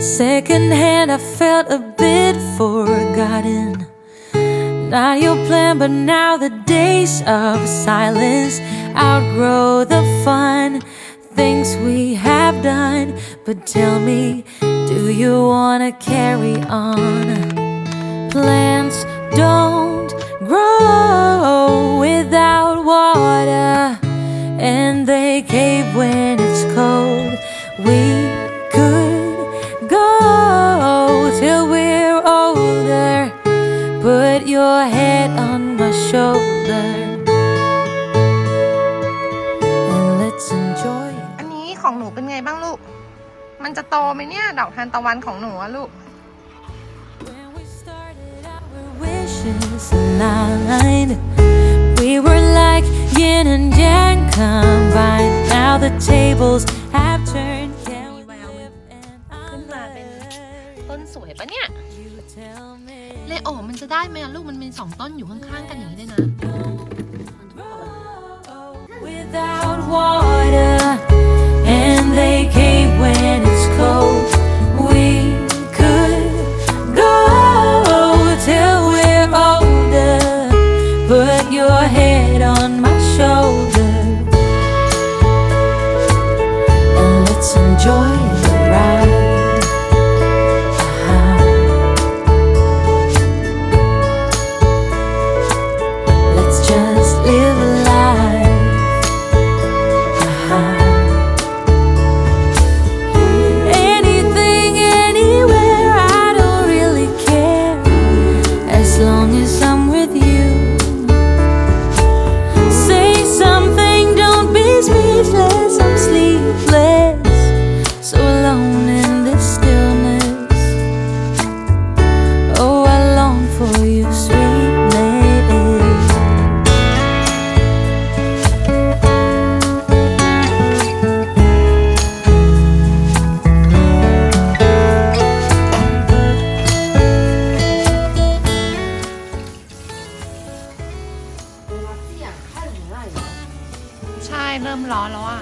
Secondhand, I felt a bit forgotten. Not your plan, but now the days of silence outgrow the fun things we have done. But tell me, do you wanna carry on? Plants don't grow without water, and they cave when it's cold. Shoulder, and let's enjoy. อันนี้ของหนูเป็นไงบ้างลูก มันจะโตไหมเนี่ย ดอกทานตะวันของหนูอะลูก When we started our wishes aligned, we were like yin and yang combined. Now the tables have turned. Can we live in ขึ้นมาเป็นต้นสวยปะเนี่ย You tell me. เลโอมันจะได้ไหมอะลูกมันมีสองต้นอยู่ข้างๆกันอย่างนี้ด้วยนะ without water, and they cave when it's cold. เริ่มร้อนแล้วอะ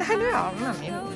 เอาแต่ว่าไ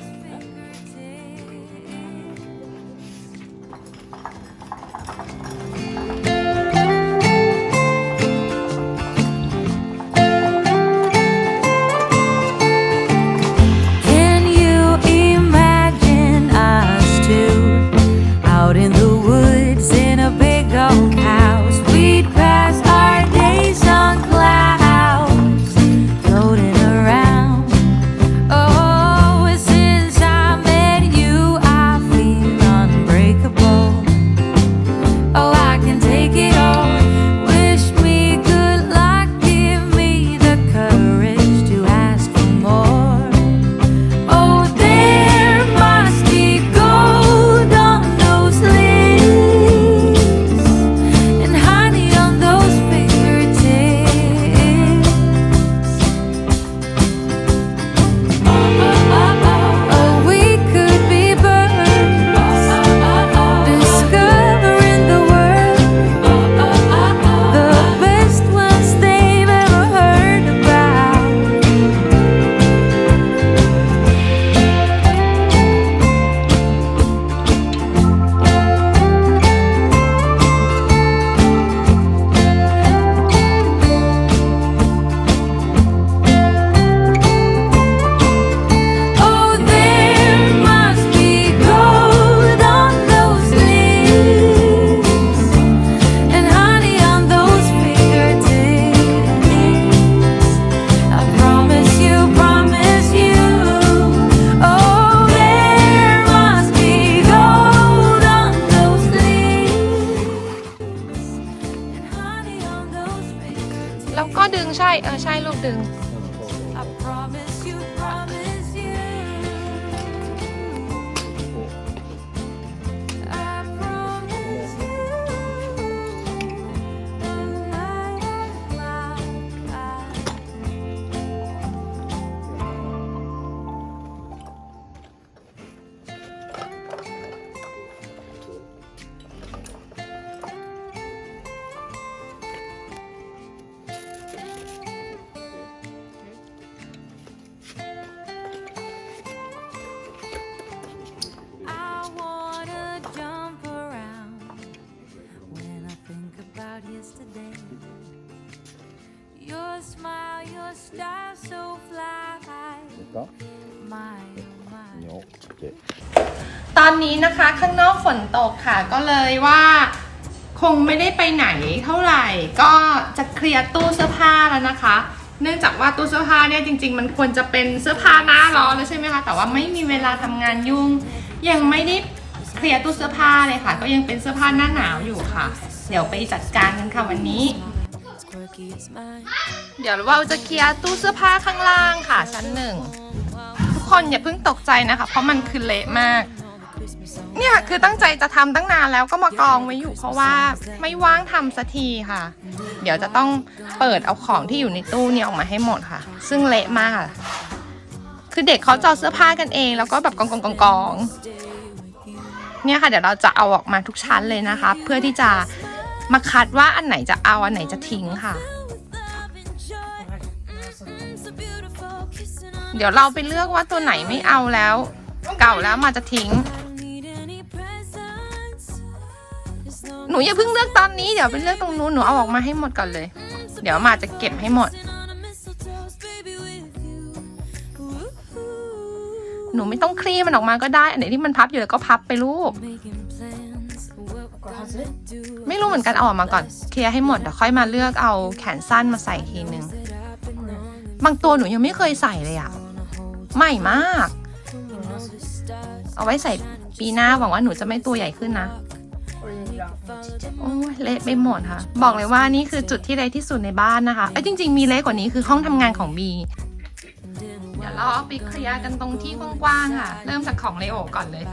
ก็ไม่ไม่ตอนนี้นะคะข้างนอกฝนตกค่ะ ก็เลยว่าคงไม่ได้ไปไหนเท่าไหร่ ก็จะเคลียร์ตู้เสื้อผ้าแล้วนะคะ เนื่องจากว่าตู้เสื้อผ้าเนี่ยจริง ๆ มันควรจะเป็นเสื้อผ้าหน้าร้อนแล้วใช่ไหมคะแต่ว่าไม่มีเวลาทำงานยุ่ง ยังไม่ได้เคลียร์ตู้เสื้อผ้าเลยค่ะ ก็ยังเป็นเสื้อผ้าหน้าหนาวอยู่ค่ะ เดี๋ยวไปจัดการกันค่ะวันนี้ เดี๋ยวเราจะเคลียร์ตู้เสื้อผ้าข้างล่างค่ะชั้นหนึ่งทุกคนอย่าเพิ่งตกใจนะคะ เพราะมันคือเละมาก เนี่ยคือตั้งใจจะทำตั้งนานแล้วก็มากองไว้อยู่ เพราะว่าไม่ว่างทำสักทีค่ะ เดี๋ยวจะต้องเปิดเอาของที่อยู่ในตู้เนี่ยออกมาให้หมดค่ะ ซึ่งเละมากอะคือเด็กเขาจอเสื้อผ้ากันเอง แล้วก็แบบกองกองกองกองเนี่ยค่ะเดี๋ยวเราจะเอาออกมาทุกชั้นเลยนะคะ เพื่อที่จะ มาคัดว่าอันไหนจะเอาอันไหนจะทิ้งค่ะ เดี๋ยวเราไปเลือกว่าตัวไหนไม่เอาแล้ว เก่าแล้วมาจะทิ้ง หนูอย่าเพิ่งเลือกตอนนี้เดี๋ยวไปเลือกตรงนู้นหนูเอาออกมาให้หมดก่อนเลย เดี๋ยวมาจะเก็บให้หมด หนูไม่ต้องคลี่มันออกมาก็ได้ อันไหนที่มันพับอยู่แล้วก็พับไปลูก ไม่รู้เหมือนกันเอาออกมาก่อน เคลียร์ให้หมดเดี๋ยวค่อยมาเลือกเอาแขนสั้นมาใส่ทีนึง That I've been on บางตัวหนูยังไม่เคยใส่เลยอะใหม่มาก You know the stars. เอาไว้ใส่ปีหน้าหวังว่าหนูจะไม่ตัวใหญ่ขึ้นนะ โอ้ยเละไปหมดค่ะ บอกเลยว่านี่คือจุดที่เละที่สุดในบ้านนะคะ เอ้ยจริง ๆ มีเละกว่านี้คือห้องทำงานของบี เดี๋ยวเราเอาไปเคลียร์กันตรงที่กว้างๆค่ะ เริ่มจากของเลโอก่อนเลย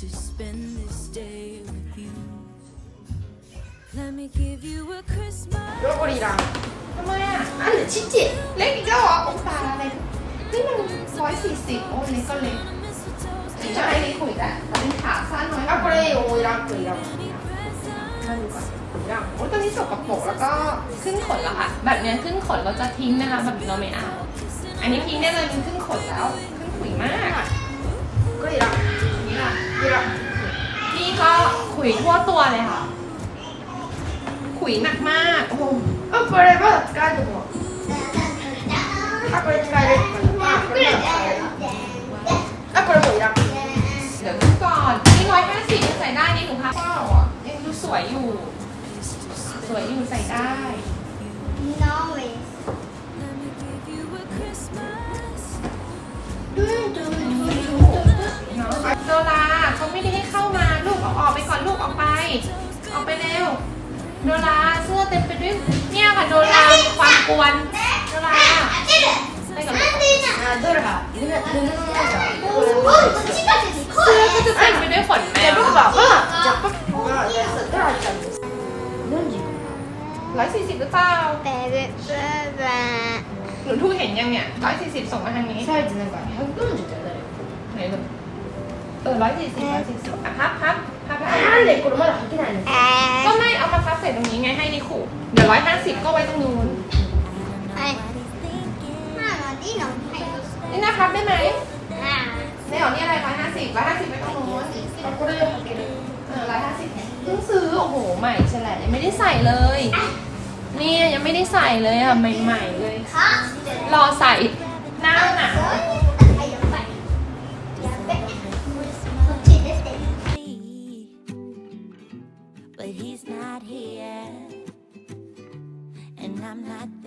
to spend this day with you. Let me give you a Christmas. รถบุรีรัมย์ทำไมอะอันเหลือชิจิเล็กอีกแล้วเหรอองศาอะไรนี่มันร้อยสี่สิบโอ้เล็กก็เล็กจะให้นี่คุยแต่เป็นขาสั้นน้อยเอาไปเลยโอ้ยรังเลยรัาดูก่อนอย่งโอ้ตอนนี้สกปรกแล้วก็ขึ้นขนแล้วค่ะ แบบเนี้ยขึ้นขนเราจะทิ้งนะคะแบบเราไม่เอาอันนี้ทิ้งได้เลยมันขึ้นขนแล้ว ขึ้นขุยมาก ก็เลยรัง นี่ก็ขุยทั่วตัวเลยค่ะ ขุยหนักมากโอ้โห あこれまだ使えると思うあこれ使えるあこれ使えるあこれもういらん เดี๋ยวดูก่อนนี่ร้อยห้าสิบยังใส่ได้นี่หนูพับเป้าอ่ะยังดูสวยอยู่ สวยอยู่ใส่ได้ Let me give you a Christmas. โนราเขาไม่ได้ให้เข้ามาลูกออกออกไปก่อนลูกออกไป ออกไปเร็วโนราเสื้อเต็มไปด้วยเนี่ยค่ะโนราความกวนโนราไปกับลูก 아, 돌아 가. 누 나, 누 나, 누 나. เสื้อก็จะเต็มไปด้วยขนแมว 봐 봐. 자, 봐 봐. 됐 어. 들어왔 다. 뭔 지. ร้อยสี่สิบหรือเปล่าหนูทูเห็นยังเนี่ยร้อยสี่สิบส่งมาทางนี้ 사이즈는 거 야. 현금 주잖 아. ไหนลูก เออร้อยสี่สิบร้อยสี่สิบอ่ะพับพับพับพับ なんでこれまだ履けないの ก็ไม่เอามาพับใส่ตรงนี้ไงให้นิขู่เดี๋ยวร้อยห้าสิบก็ไว้ตรงนู้นนี่นะพับได้ไหมในหอนี่อะไรร้อยห้าสิบร้อยห้าสิบไว้ตรงนู้น あこれ履ける เออร้อยห้าสิบเพิ่งซื้อโอ้โหใหม่ใช่แหละยังไม่ได้ใส่เลยเนี่ยยังไม่ได้ใส่เลยอ่ะใหม่ๆเลย รอใส่หน้าหนาว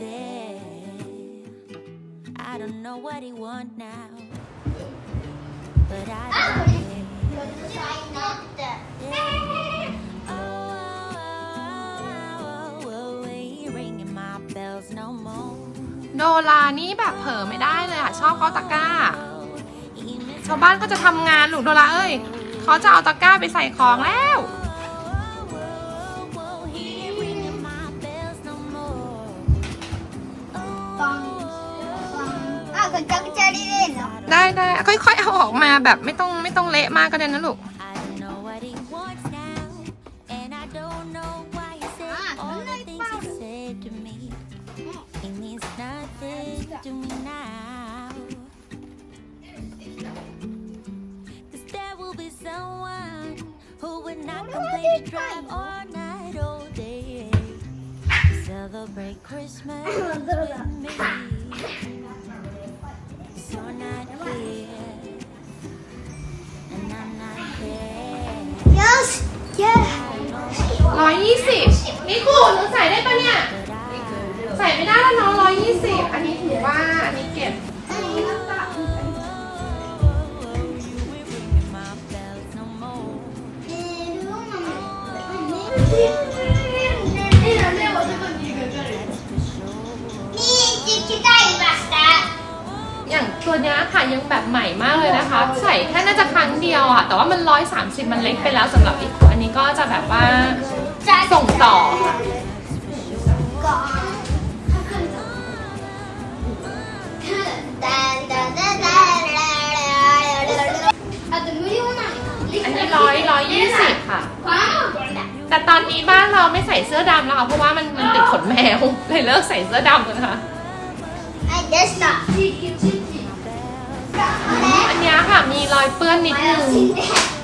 there. I don't know what he want now, but I don't care. Oh, oh, oh, oh, oh, oh, oh, ดรานี่แบบเผลอไม่ได้เลยอะ ชอบเขาตะกร้า ชาวบ้านก็จะทำงานลูกโดราเอ้ยเขาจะเอาตะกร้าไปใส่ของแล้ว ได้ได้ค่อยๆเอาออกมาแบบไม่ต้องไม่ต้องเละมากก็ได้นะลูก so not here, and I'm not here, yes yeah ร้อยยี่สิบนี่กูหนูใส่ได้ปะเนี่ยใส่ไม่ได้แล้วน้องร้อยยี่สิบอันนี้ถือว่าอันนี้เก็บ ตัวนี้ค่ะยังแบบใหม่มากเลยนะคะ ใส่แค่น่าจะครั้งเดียวอะ แต่ว่ามันร้อยสามสิบมันเล็กไปแล้วสำหรับอีกอันนี้ก็จะแบบว่าส่งต่อค่ะอันนี้ร้อยร้อยยี่สิบค่ะ แต่ตอนนี้บ้านเราไม่ใส่เสื้อดำแล้วค่ะ เพราะว่ามันมันติดขนแมวเลยเลิกใส่เสื้อดำกันค่ะ I guess not. นี้ค่ะมีรอยเปื้อนนิดนึง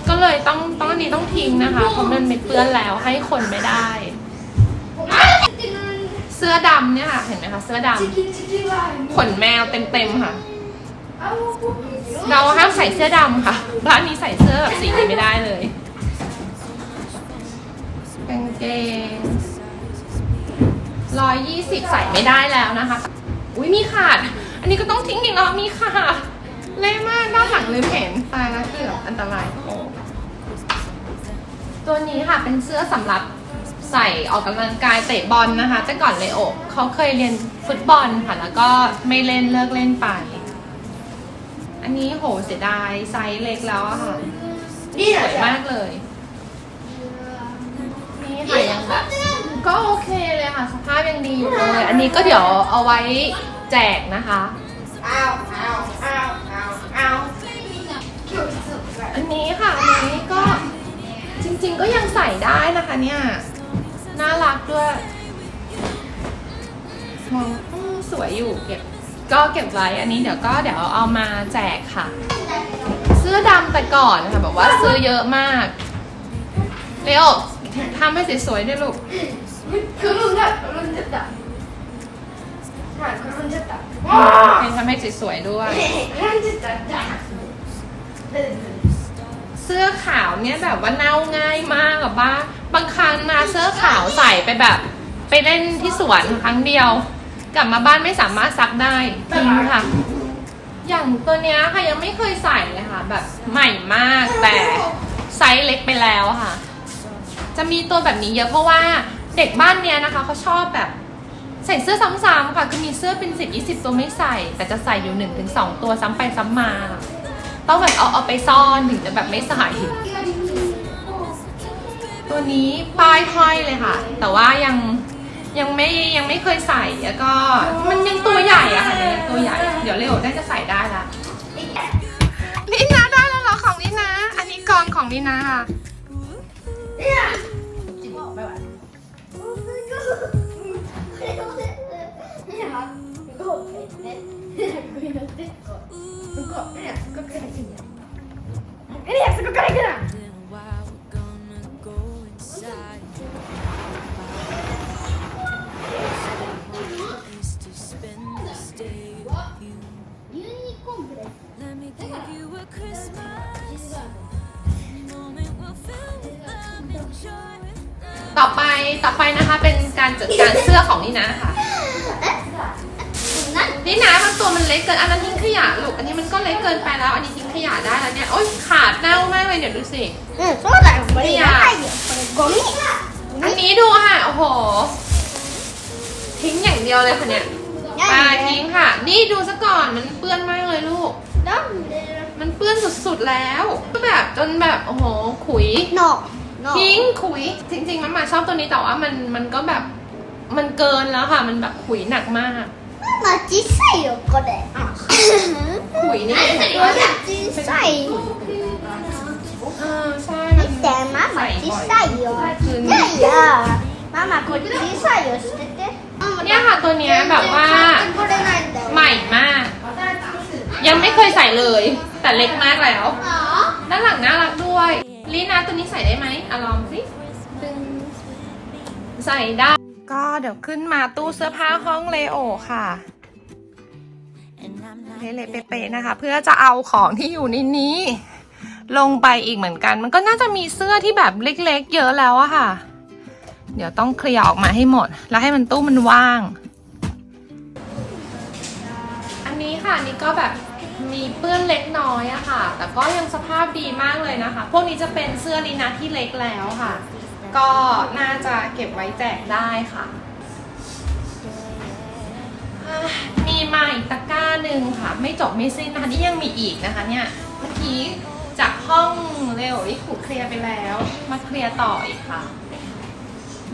ก็เลยต้องต้องอันนี้ต้องทิ้งนะคะเพราะมันไม่เปื้อนแล้วให้คนไม่ได้ เสื้อดำเนี่ยค่ะเห็นไหมคะเสื้อดำขนแมวเต็มๆค่ะ เราห้ามใส่เสื้อดำค่ะบ้านนี้ใส่เสื้อแบบสีนี้ไม่ได้เลยกางเกงร้อยยี่สิบใส่ไม่ได้แล้วนะคะ อุ้ยมีขาด อันนี้ก็ต้องทิ้งอีกแล้วมีขาด เละมากด้านหลังลืมเห็นตายแล้วเกือบอันตรายโอ้ตัวนี้ค่ะเป็นเสื้อสำหรับใส่ออกกำลังกายเตะบอลนะคะ แต่ก่อนเลโอเขาเคยเรียนฟุตบอลค่ะ แล้วก็ไม่เล่นเลิกเล่นไป อันนี้โหเสียดายไซส์เล็กแล้วอะค่ะสวยมากเลย นี่ค่ะยังแบบก็โอเคเลยค่ะ สภาพยังดีอยู่เลย อันนี้ก็เดี๋ยวเอาไว้แจกนะคะ อ้าวอ้าวอ้าว เอาอันนี้ค่ะ อันนี้ก็จริงๆก็ยังใส่ได้นะคะเนี่ย น่ารักด้วยมองสวยอยู่เก็บก็เก็บไว้อันนี้เดี๋ยวก็เดี๋ยวเอามาแจกค่ะ เสื้อดำแต่ก่อนค่ะแบบว่าซื้อเยอะมากเลโอทำให้สวยๆด้วยลูก คือลุงจะลุงจะดำ いくるんじゃった ให้ทำให้สวยๆด้วย くるんじゃった เสื้อขาวเนี่ยแบบว่าเน่าง่ายมากอะบ้าบางครั้งนะเสื้อขาวใส่ไปแบบ ไปเล่นที่สวนครั้งเดียว กลับมาบ้านไม่สามารถซักได้ทิ้งค่ะ อย่างตัวเนี้ยค่ะยังไม่เคยใส่เลยค่ะ แบบใหม่มากแต่ไซส์เล็กไปแล้วค่ะ จะมีตัวแบบนี้เยอะเพราะว่าเด็กบ้านเนี้ยนะคะเขาชอบแบบ ใส่เสื้อซ้ำๆค่ะคือมีเสื้อเป็นสิบยี่สิบตัวไม่ใส่ แต่จะใส่อยู่หนึ่งถึงสองตัวซ้ำไปซ้ำมาค่ะต้องแบบเอาเอาไปซ่อนถึงจะแบบไม่ใส่ตัวนี้ป้ายห้อยเลยค่ะ แต่ว่ายังยังไม่ยังไม่เคยใส่แล้วก็มันยังตัวใหญ่อะค่ะยังตัวใหญ่ เดี๋ยวเร็วได้จะใส่ได้ละลินาได้แล้วเหรอของลินาอันนี้กองของลินาค่ะ 向こうえそこから行くんやえりต่อไปต่อไปนะคะเป็นการจัดการเสื้อของนี่นะคะ ลินาบางตัวมันเล็กเกินอันนั้นทิ้งขยะลูกอันนี้มันก็เล็กเกินไปแล้ว อันนี้ทิ้งขยะได้แล้วเนี่ยโอ๊ยขาดเน่ามากเลยเดี๋ยวดูสิ うん、そうだよ。これいらないよ。これゴミ。 อันนี้ดูค่ะ โอ้โห ทิ้งอย่างเดียวเลยค่ะเนี่ย い ปาทิ้งค่ะ นี่ดูซะก่อนมันเปื้อนมากเลยลูก なんで มันเปื้อนสุดๆแล้วก็แบบจนแบบโอ้โหขุย のの ทิ้งขุย จริงๆมันมาชอบตัวนี้แต่ว่ามันมันก็แบบมันเกินแล้วค่ะ มันแบบขุยหนักมาก 맛있어 요, 그 래. ขุยนี่ 맛있어 요. เออใช่มัน 이때 마마 맛있어 요. 야 야. 마마 맛있어 요, 진 짜. เนี่ยค่ะตัวนี้แบบว่า ใหม่มาก ยังไม่เคยใส่เลย แต่เล็กมากแล้ว ด้านหลังน่ารักด้วยลีน่าตัวนี้ใส่ได้ไหมอะลองสิใส่ได้ ก็เดี๋ยวขึ้นมาตู้เสื้อผ้าห้องเลโอค่ะเละๆเป๊ะๆนะคะ เพื่อจะเอาของที่อยู่ในนี้ ลงไปอีกเหมือนกัน มันก็น่าจะมีเสื้อที่แบบเล็ก ๆ เยอะแล้วอะค่ะ เดี๋ยวต้องเคลียร์ออกมาให้หมด แล้วให้มันตู้มันว่าง อันนี้ค่ะอันนี่ก็แบบมีเปื้อนเล็กน้อยอะค่ะ แต่ก็ยังสภาพดีมากเลยนะคะ พวกนี้จะเป็นเสื้อลีนาที่เล็กแล้วค่ะ ก็น่าจะเก็บไว้แจกได้ค่ะ มีมาอีกตะกร้าหนึ่งค่ะ ไม่จบไม่สิ้นนะคะนี่ยังมีอีกนะคะเนี่ยเมื่อกี้จากห้องเร็วที่ถูกเคลียร์ไปแล้ว มาเคลียร์ต่ออีกค่ะ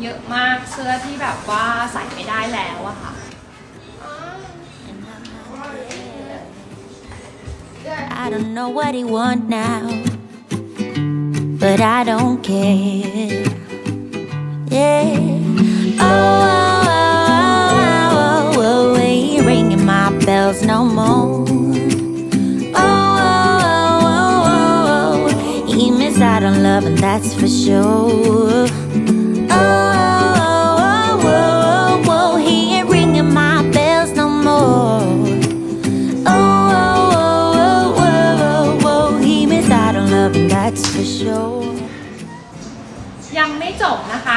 เยอะมากเสื้อที่แบบว่าใส่ไม่ได้แล้วอะค่ะ I don't know what he want now, but I don't care. Yeah. Oh, oh, oh, oh, oh, ain't ringing my bells no more. Oh, oh, oh, oh, oh, he missed out on love, and that's for sure.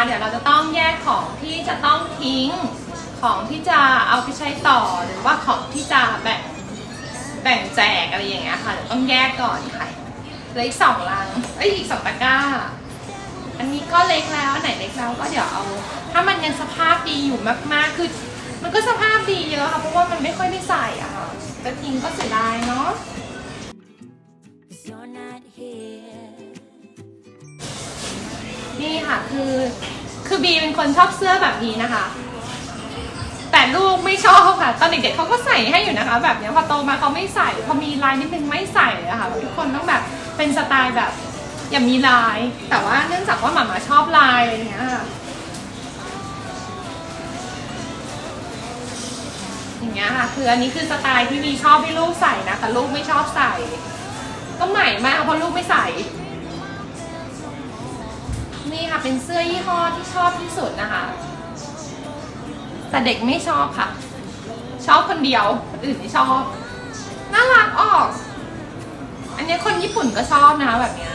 เดี๋ยวเราจะต้องแยกของที่จะต้องทิ้ง ของที่จะเอาไปใช้ต่อหรือว่าของที่จะแบ่งแบ่งแจกอะไรอย่างเงี้ยค่ะเดี๋ยวต้องแยกก่อนค่ะเหลืออีกสองลังเอ้ยอีกสองตะกร้า อันนี้ก็เล็กแล้วอันไหนเล็กแล้วก็เดี๋ยวเอา ถ้ามันยังสภาพดีอยู่มากๆคือ มันก็สภาพดีเยอะค่ะเพราะว่ามันไม่ค่อยได้ใส่อะค่ะจะทิ้งก็เสียดายเนาะ นี่ค่ะ คือ คือบีเป็นคนชอบเสื้อแบบนี้นะคะ แต่ลูกไม่ชอบค่ะ ตอนเด็กๆเขาก็ใส่ให้อยู่นะคะ แบบเนี้ยพอโตมาเขาไม่ใส่ พอมีลายนิดนึงไม่ใส่อะค่ะ ทุกคนต้องแบบเป็นสไตล์แบบ อย่ามีลาย แต่ว่าเนื่องจากว่าหมามาชอบลายอะไรอย่างเงี้ยอย่างเงี้ยค่ะ คืออันนี้คือสไตล์ที่บีชอบให้ลูกใส่นะ แต่ลูกไม่ชอบใส่ ก็ใหม่มากเพราะลูกไม่ใส่ นี่ค่ะเป็นเสื้อยี่ห้อที่ชอบที่สุดนะคะ แต่เด็กไม่ชอบค่ะ ชอบคนเดียวคนอื่นไม่ชอบน่ารักออก อันนี้คนญี่ปุ่นก็ชอบนะคะแบบเนี้ย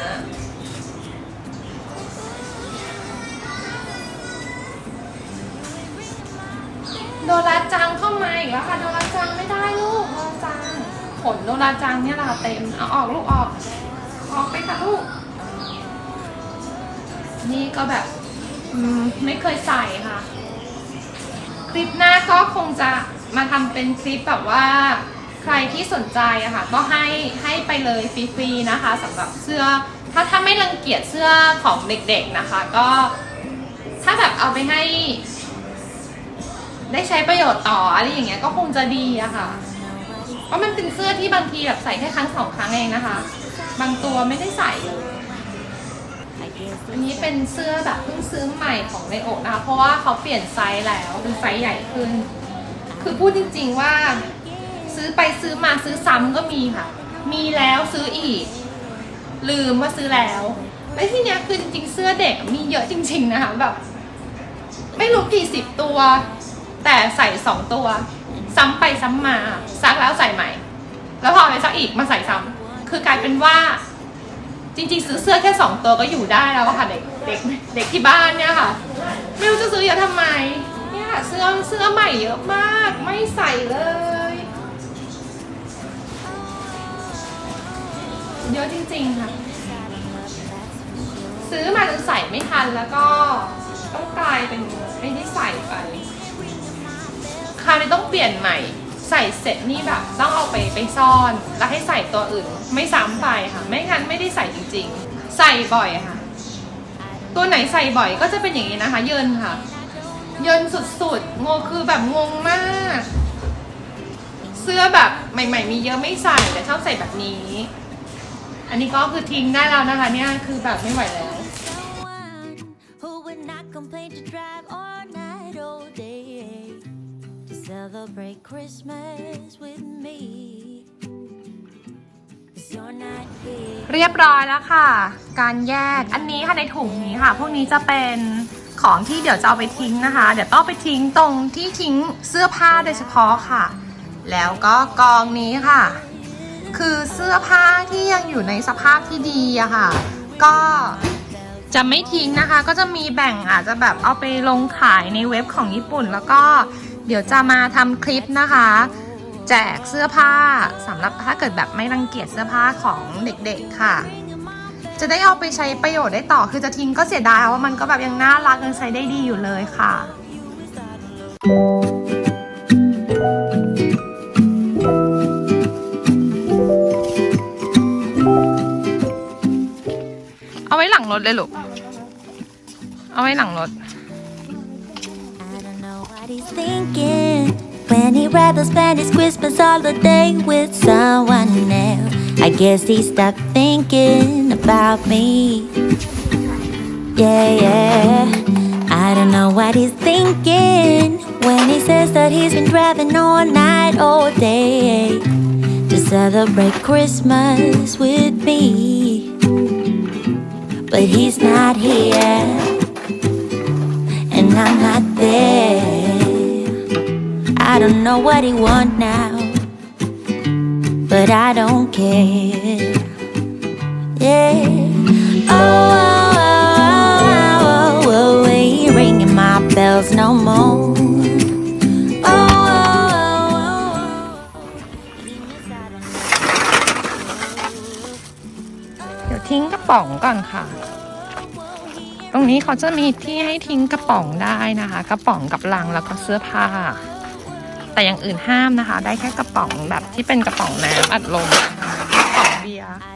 โดราจังเข้ามาอีกแล้วค่ะโดราจังไม่ได้ลูกโดราจังขนโดราจังเนี่ยล่ะเต็มเอาออกลูกออก ออกไปค่ะลูก นี่ก็แบบไม่เคยใส่ค่ะ คลิปหน้าก็คงจะมาทำเป็นคลิปแบบว่าใครที่สนใจอะค่ะก็ให้ให้ไปเลยฟรีๆนะคะสำหรับเสื้อ ถ้าถ้าไม่รังเกียจเสื้อของเด็กๆนะคะ ก็ถ้าแบบเอาไปให้ ได้ใช้ประโยชน์ต่ออะไรอย่างเงี้ยก็คงจะดีอะค่ะเพราะมันเป็นเสื้อที่บางทีแบบใส่แค่ครั้งสองครั้งเองนะคะ บางตัวไม่ได้ใส่เลย อันนี้เป็นเสื้อแบบเพิ่งซื้อใหม่ของในโอกนะคะเพราะว่าเขาเปลี่ยนไซส์แล้วเป็นไซส์ใหญ่ขึ้น คือพูดจริงๆว่า ซื้อไปซื้อมาซื้อซ้ำก็มีค่ะ มีแล้วซื้ออีก ลืมว่าซื้อแล้วและที่เนี้ยคือจริงๆเสื้อเด็กมีเยอะจริง ๆนะคะแบบ ไม่รู้กี่สิบตัว แต่ใส่สองตัว ซ้ำไปซ้ำมาซักแล้วใส่ใหม่ แล้วพอไปซักอีกมาใส่ซ้ำคือกลายเป็นว่า จริงๆ ซื้อเสื้อแค่สองตัวก็อยู่ได้แล้วอะค่ะเด็กเด็กเด็กที่บ้านเนี่ยค่ะ ไม่รู้จะซื้อเยอะทำไมเนี่ยเสื้อเสื้อใหม่เยอะมาก ไม่ใส่เลย เยอะจริงๆค่ะ ซื้อมาจนใส่ไม่ทันแล้วก็ต้องกลายเป็นไม่ได้ใส่ไปคคราวนี้ต้องเปลี่ยนใหม่ ใส่เสร็จนี่แบบต้องเอาไปไปซ่อน แล้วให้ใส่ตัวอื่นไม่ซ้ำไปค่ะ ไม่งั้นไม่ได้ใส่จริง ๆ ใส่บ่อยค่ะ ตัวไหนใส่บ่อยก็จะเป็นอย่างนี้นะคะ เยินค่ะ เยินสุดๆงงคือแบบงงมาก เสื้อแบบใหม่ ๆ มีเยอะไม่ใส่แต่ชอบใส่แบบนี้ อันนี้ก็คือทิ้งได้แล้วนะคะ เนี่ยคือแบบไม่ไหวแล้ว celebrate Christmas with me. 'Cause you're not here. เรียบร้อยแล้วค่ะ การแยกอันนี้ค่ะในถุงนี้ค่ะ พวกนี้จะเป็นของที่เดี๋ยวจะเอาไปทิ้งนะคะ เดี๋ยวต้องไปทิ้งตรงที่ทิ้งเสื้อผ้าโดยเฉพาะค่ะ แล้วก็กองนี้ค่ะ คือเสื้อผ้าที่ยังอยู่ในสภาพที่ดีอะค่ะ ก็จะไม่ทิ้งนะคะ ก็จะมีแบ่งอาจจะแบบเอาไปลงขายในเว็บของญี่ปุ่น แล้วก็ เดี๋ยวจะมาทำคลิปนะคะ แจกเสื้อผ้าสำหรับถ้าเกิดแบบไม่รังเกียจเสื้อผ้าของเด็กๆค่ะ จะได้เอาไปใช้ประโยชน์ได้ต่อคือจะทิ้งก็เสียดายว่ามันก็แบบยังน่ารักยังใช้ได้ดีอยู่เลยค่ะ เอาไว้หลังรถเลยลูก เอาไว้หลังรถ thinking when he'd rather spend his Christmas holiday with someone else. I guess he stopped thinking about me. Yeah, yeah. I don't know what he's thinking when he says that he's been driving all night, all day to celebrate Christmas with me. But he's not here and I'm not there. I don't know what he want now, but I don't care. Yeah. Oh, oh, oh, oh, oh, oh, he ain't ringing my bells no more. Oh, oh, oh, oh, oh. เดี๋ยวทิ้งกระป๋องก่อนค่ะ ตรงนี้เขาจะมีที่ให้ทิ้งกระป๋องได้นะคะ กระป๋องกับลังแล้วก็เสื้อผ้า แต่อย่างอื่นห้ามนะคะ ได้แค่กระป๋องแบบที่เป็นกระป๋องน้ำอัดลมกระป๋องเบียร์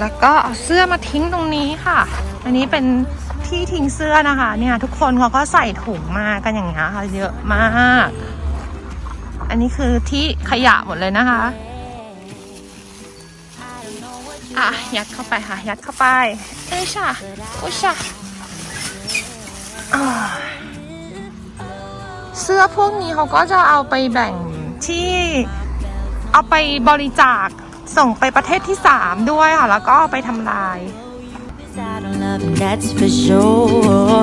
แล้วก็เอาเสื้อมาทิ้งตรงนี้ค่ะ อันนี้เป็น ที่ทิ้งเสื้อนะคะ เนี่ยทุกคนเขาก็ใส่ถุงมากันอย่างเงี้ยค่ะเยอะมาก อันนี้คือที่ขยะหมดเลยนะคะ อะ ยัดเข้าไปค่ะ ยัดเข้าไปเอ้ยช่ะอุ้ยช่ะอ่าเสื้อพวกนี้เขาก็จะเอาไปแบ่งที่เอาไปบริจาคส่งไปประเทศที่3ด้วยค่ะ แล้วก็ไปทำลาย love that's for sure.